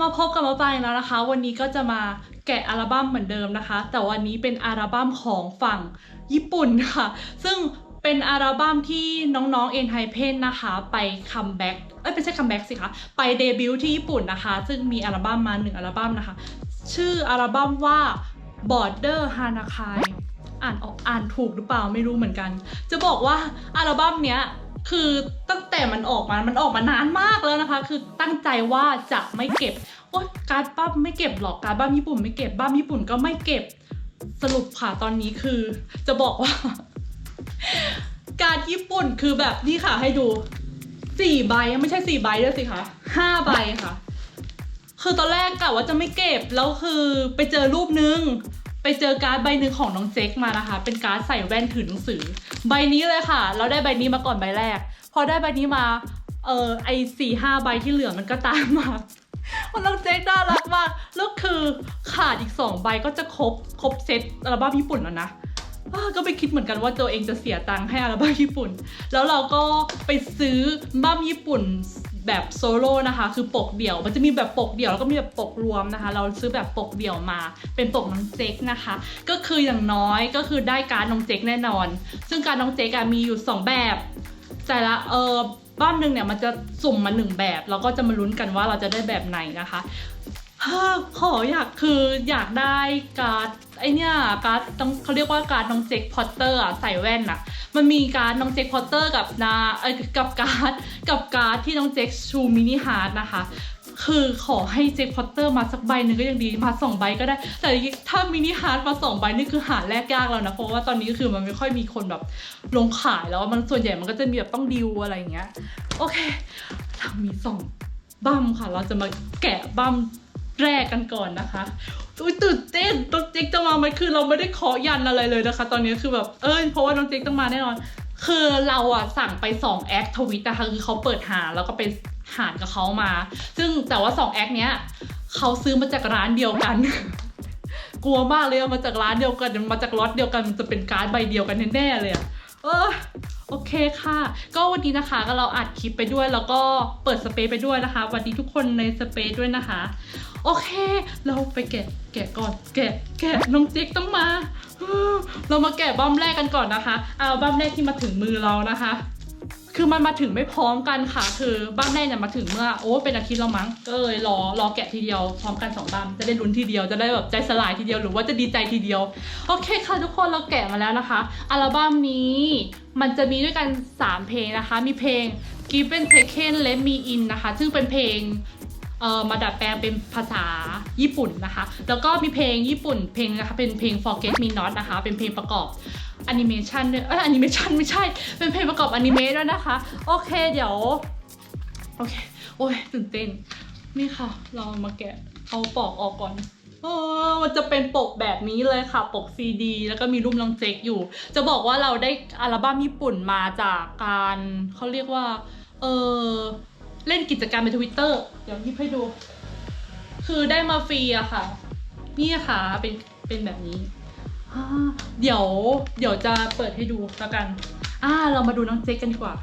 มาพบกับมาปางแล้วนะคะ วันนี้ก็จะมาแกะอัลบั้มเหมือนเดิมนะคะ แต่วันนี้เป็นอัลบั้มของฝั่งญี่ปุ่นค่ะ ซึ่งเป็นอัลบั้มที่น้องๆเอ็นไฮเพนนะคะ ไปคัมแบ็กเอ้ยไม่ใช่คัมแบ็กสิคะ ไปเดบิวต์ที่ญี่ปุ่นนะคะ ซึ่งมีอัลบั้มมาหนึ่งอัลบั้มนะคะ ชื่ออัลบั้มว่า Border Hanakai อ่านออกอ่านถูกหรือเปล่าไม่รู้เหมือนกัน จะบอกว่าอัลบั้มเนี้ย คือตั้งแต่มันออกมา มันออกมานานมากแล้วนะคะ คือตั้งใจว่าจะไม่เก็บ โอ๊ยการดบ้าไม่เก็บหรอก การดบ้าญี่ปุ่นไม่เก็บ บ้าญี่ปุ่นก็ไม่เก็บ สรุปค่ะตอนนี้คือ จะบอกว่า การดญี่ปุ่นคือแบบนี่ค่ะให้ดูสี่ใบไม่ใช่สี่ใบด้วยสิคะห้าใบค่ะ คือตอนแรกกะว่าจะไม่เก็บ แล้วคือไปเจอรูปนึง ไปเจอการ์ดใบหนึ่งของน้องเจ๊กมานะคะ เป็นการ์ดใส่แว่นถือหนังสือ ใบนี้เลยค่ะ เราได้ใบนี้มาก่อนใบแรก พอได้ใบนี้มา เออไอสี่ห้าใบที่เหลือมันก็ตามมามันน้องเจ๊กน่ารักมากแล้วคือขาดอีกสองใบก็จะครบครบเซตอัลบั้มญี่ปุ่นแล้วนะก็ไปคิดเหมือนกันว่าตัวเองจะเสียตังค์ให้อัลบั้มญี่ปุ่น แล้วเราก็ไปซื้อบั้มญี่ปุ่น แบบโซโล่นะคะ คือปกเดี่ยว มันจะมีแบบปกเดี่ยวแล้วก็มีแบบปกรวมนะคะ เราซื้อแบบปกเดี่ยวมาเป็นปกน้องเจ๊กนะคะ ก็คืออย่างน้อยก็คือได้การน้องเจ๊กแน่นอน ซึ่งการน้องเจ๊กอะมีอยู่ 2 แบบแต่ละเออบ้านหนึ่งเนี่ยมันจะสุ่มมาหนึ่งแบบ แล้วก็จะมาลุ้นกันว่าเราจะได้แบบไหนนะคะ ขออยากคืออยากได้การ์ดไอเนี่ยการ์ดต้องเขาเรียกว่าการ์ดน้องเจ๊กพอตเตอร์อะใส่แว่นอะมันมีการ์ดน้องเจ๊กพอตเตอร์กับนาเอกับการ์ดกับการ์ดที่น้องเจ๊กชูมินิฮาร์ดนะคะ คือขอให้เจคพอตเตอร์มาสักใบหนึ่งก็ยังดีมาสองใบก็ได้ แต่ถ้ามินิฮาร์ดมาสองใบนี่คือหาแลกยากแล้วนะ เพราะว่าตอนนี้คือมันไม่ค่อยมีคนแบบลงขายแล้วมันส่วนใหญ่มันก็จะมีแบบต้องดิวอะไรอย่างเงี้ยโอเคเรามีสองบัมค่ะ เราจะมาแกะบัม แรกกันก่อนนะคะอุ้ยตื่นเต้นน้องเจ๊กจะมาไหมคือเราไม่ได้ขอยันอะไรเลยนะคะ ตอนนี้คือแบบเอ้ยเพราะว่าน้องเจ๊กต้องมาแน่นอน คือเราอะสั่งไป2แอคทวิตนะคะคือเขาเปิดหาแล้วก็ไปหารกับเขามา ซึ่งแต่ว่า2แอคเนี้ยเขาซื้อมาจากร้านเดียวกัน กลัวมากเลยเอามาจากร้านเดียวกันมาจากล็อตเดียวกันมันจะเป็นการ์ดใบเดียวกันแน่ๆเลยอะเออ โอเคค่ะ ก็วันนี้นะคะก็เราอัดคลิปไปด้วย แล้วก็เปิดสเปซไปด้วยนะคะวันนี้ทุกคนในสเปซด้วยนะคะ โอเค เราไปแกะแกะก่อน แกะแกะน้องเจ๊กต้องมา เรามาแกะบัมแรกกันก่อนนะคะ เอาบัมแรกที่มาถึงมือเรานะคะ คือมันมาถึงไม่พร้อมกันค่ะ คือบัมแรกเนี่ยมาถึงเมื่อโอ้เป็นอาทิตย์แล้วมั้งก็เลยรอรอแกะทีเดียวพร้อมกันสองบัมจะได้ลุ้นทีเดียวจะได้แบบใจสลายทีเดียวหรือว่าจะดีใจทีเดียว โอเคค่ะทุกคนเราแกะมาแล้วนะคะ อัลบั้มนี้มันจะมีด้วยกัน 3 เพลงนะคะ มีเพลง Given Taken Let Me In นะคะ ซึ่งเป็นเพลงเออมาดัดแปลงเป็นภาษาญี่ปุ่นนะคะ แล้วก็มีเพลงญี่ปุ่นเพลงนะคะเป็นเพลง Forget Me Not นะคะ เป็นเพลงประกอบ แอนิเมชันด้วยเอ้ยแอนิเมชันไม่ใช่ เป็นเพลงประกอบอนิเมะด้วยนะคะ โอเคเดี๋ยว โอเค โอ้ยตื่นเต้น นี่ค่ะ เรามาแกะเอาปอกออกก่อนเออมันจะเป็นปกแบบนี้เลยค่ะ ปกซีดี แล้วก็มีรูปน้องเจคอยู่ จะบอกว่าเราได้อัลบั้มญี่ปุ่นมาจากการเขาเรียกว่า เออเล่นกิจกรรมในทวิตเตอร์เดี๋ยวยิบให้ดู คือได้มาฟรีอะค่ะ นี่ค่ะ เป็น เป็นแบบนี้ อ่าเดี๋ยว เดี๋ยวจะเปิดให้ดูแล้วกัน อ่า เรามาดูน้องเจ๊กกันดีกว่า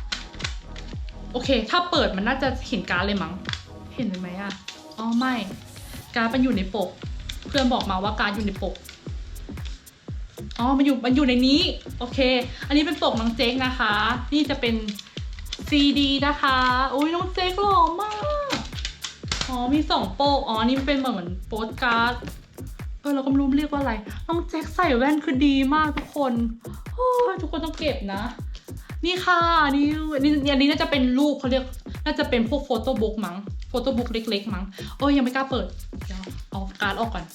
โอเค ถ้าเปิดมันน่าจะเห็นการดเลยมั้ง เห็นไหมอะ อ๋อไม่ การดมันอยู่ในปก เพื่อนบอกมาว่าการดอยู่ในปก อ๋อ มันอยู่ มันอยู่ในนี้ โอเค อันนี้เป็นปกน้องเจ๊กนะคะ นี่จะเป็นซีดีนะคะอุ้ยน้องเจ๊กหล่อมาก อ๋อ มีสองปก อ๋อ นี่เป็นเหมือนโปสการ์ด เออเราก็ไม่รู้เรียกว่าอะไร น้องแจ็คใส่แว่นคือดีมากทุกคนโอ้ทุกคนต้องเก็บนะ นี่ค่ะนี่นี่อันนี้น่าจะเป็นรูปเขาเรียก น่าจะเป็นพวกโฟโต้บุ๊กมั้ง โฟโต้บุ๊กเล็ก ๆ มั้งโอ้ยยังไม่กล้าเปิด เดี๋ยวเอาการ์ดออกก่อน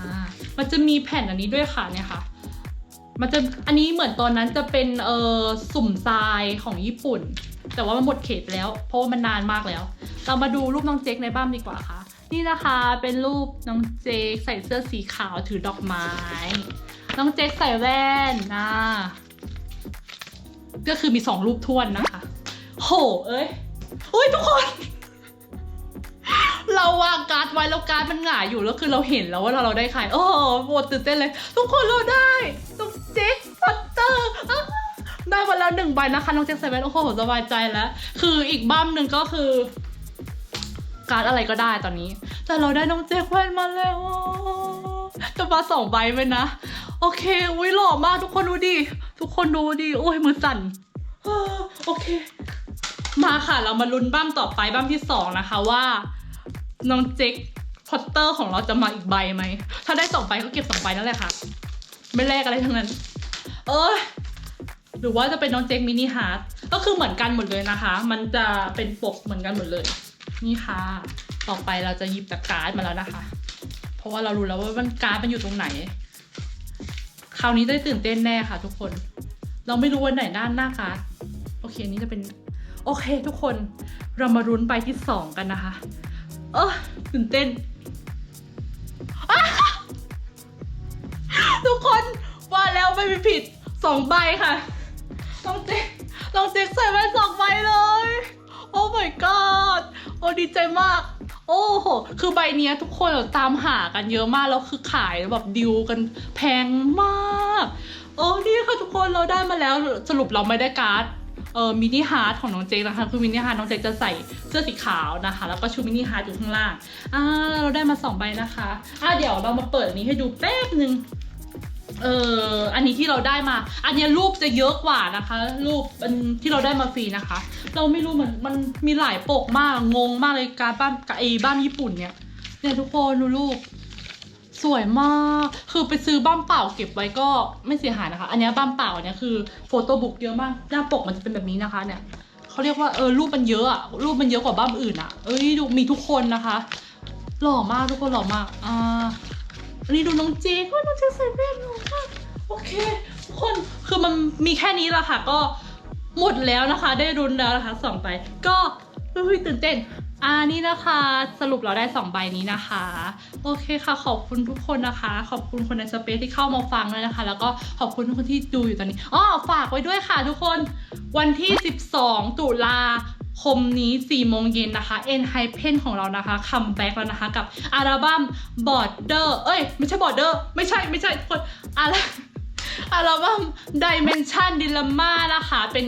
อ่า มันจะมีแผ่นอันนี้ด้วยค่ะเนี่ยค่ะ มันจะอันนี้เหมือนตอนนั้นจะเป็นเออสุ่มทรายของญี่ปุ่น แต่ว่ามันหมดเขตแล้ว เพราะว่ามันนานมากแล้ว เรามาดูรูปน้องเจคในบ้านดีกว่าค่ะ นี่นะคะเป็นรูปน้องเจคใส่เสื้อสีขาวถือดอกไม้ น้องเจคใส่แว่นนะก็คือมีสองรูปท้วนนะคะ โห เอ้ยอุ้ยทุกคน เราวางการ์ดไว้แล้วการ์ดมันหงายอยู่แล้วคือเราเห็นแล้วว่าเราเราได้ใครโอ้โหโหดตื่นเต้นเลย ทุกคนเราได้น้องเจ๊กพอตเตอร์ได้มาแล้วหนึ่งใบนะคะน้องเจ๊ใส่แว่นโอ้โหสบายใจแล้ว คืออีกบ้ามหนึ่งก็คือ การดอะไรก็ได้ตอนนี้ แต่เราได้น้องเจคแวนมาแล้วจะมาสองใบไหมนะ โอเค อุ้ยหล่อมากทุกคนดูดิ ทุกคนดูดิโอ้ยมือสั่นโอเค มาค่ะเรามาลุ้นบ้ามต่อไปบ้ามที่สองนะคะว่า น้องเจคพอตเตอร์ของเราจะมาอีกใบไหม ถ้าได้สองใบก็เก็บสองใบนั่นแหละค่ะ ไม่แลกอะไรทั้งนั้น เอยหรือว่าจะเป็นน้องเจคมินิฮาร์ดก็คือเหมือนกันหมดเลยนะคะ มันจะเป็นปกเหมือนกันหมดเลย นี่ค่ะ ต่อไปเราจะหยิบแต่การ์ดมาแล้วนะคะ เพราะว่าเรารู้แล้วว่ามันการ์ดมันอยู่ตรงไหน คราวนี้ได้ตื่นเต้นแน่ค่ะ ทุกคน เราไม่รู้วันไหนหน้าหน้าการ์ดโอเคอันนี้จะเป็น โอเค ทุกคน เรามารุ้นใบที่สองกันนะคะ เออตื่นเต้น ทุกคนว่าแล้วไม่มีผิดสองใบค่ะลองเจ๊กลองเจ๊กใส่ไว้สองใบเลย โอ้ my god โอ้ดีใจมาก โอ้โหคือใบเนี้ยทุกคนแบบตามหากันเยอะมากแล้วคือขายแบบดิวกันแพงมาก โอ้นี่ค่ะทุกคนเราได้มาแล้วสรุปเราไม่ได้การ์ดเออมินิฮาร์ดของน้องเจคนะคะคือมินิฮาร์ดน้องเจคจะใส่เสื้อสีขาวนะคะ แล้วก็ชุดมินิฮาร์ดอยู่ข้างล่างอ่าเราได้มาสองใบนะคะอ่าเดี๋ยวเรามาเปิดอันนี้ให้ดูแป๊บหนึ่ง เอออันนี้ที่เราได้มา อันนี้รูปจะเยอะกว่านะคะ รูปอันที่เราได้มาฟรีนะคะ เราไม่รู้เหมือนมันมีหลายปกมากงงมากเลยการบ้านกับไอ้บ้านญี่ปุ่นเนี่ยเนี่ยทุกคนดูรูปสวยมาก คือไปซื้อบ้ามเปล่าเก็บไว้ก็ไม่เสียหายนะคะ อันนี้บ้ามเปล่าเนี่ยคือโฟโต้บุ๊กเยอะมาก หน้าปกมันจะเป็นแบบนี้นะคะเนี่ยเขาเรียกว่าเออรูปมันเยอะอะรูปมันเยอะกว่าบ้ามอื่นอะเอ้ยดูมีทุกคนนะคะ หล่อมากทุกคนหล่อมาก อ่า อันนี้ดูน้องเจคว่าน้องเจใส่แว่นหล่อมากโอเคทุกคนคือมันมีแค่นี้ละค่ะ ก็หมดแล้วนะคะ ได้รุนแล้วนะคะสองใบก็เฮ้ยตื่นเต้นอ่านี่นะคะสรุปเราได้สองใบนี้นะคะ โอเคค่ะ ขอบคุณทุกคนนะคะ ขอบคุณคนในสเปซที่เข้ามาฟังเลยนะคะ แล้วก็ขอบคุณทุกคนที่ดูอยู่ตอนนี้อ๋อฝากไว้ด้วยค่ะทุกคนวันที่ 12 ตุลา คมนี้4โมงเย็นนะคะ N h y p e n ของเรานะคะคัมแบ็กแล้วนะคะกับอัลบั้ม Border เอ้ย ไม่ใช่ Border ไม่ใช่ไม่ใช่ทุกคนอัลอัลบั้ม Dimension Dilemma นะคะเป็น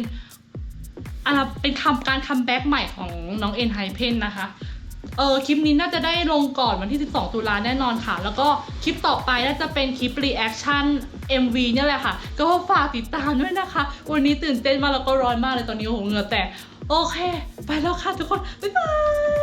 อัลเป็นคำการคัมแบ็กใหม่ของน้อง N h y p e n นะคะเออคลิปนี้น่าจะได้ลงก่อนวันที่ 12 ตุลาแน่นอนค่ะ แล้วก็คลิปต่อไปน่าจะเป็นคลิป reaction MV เนี่ยแหละค่ะ ก็ฝากติดตามด้วยนะคะ วันนี้ตื่นเต้นมากแล้วก็ร้อนมากเลยตอนนี้โอ้โหเหงื่อแตก โอเค ไปแล้วค่ะทุกคน บ๊ายบาย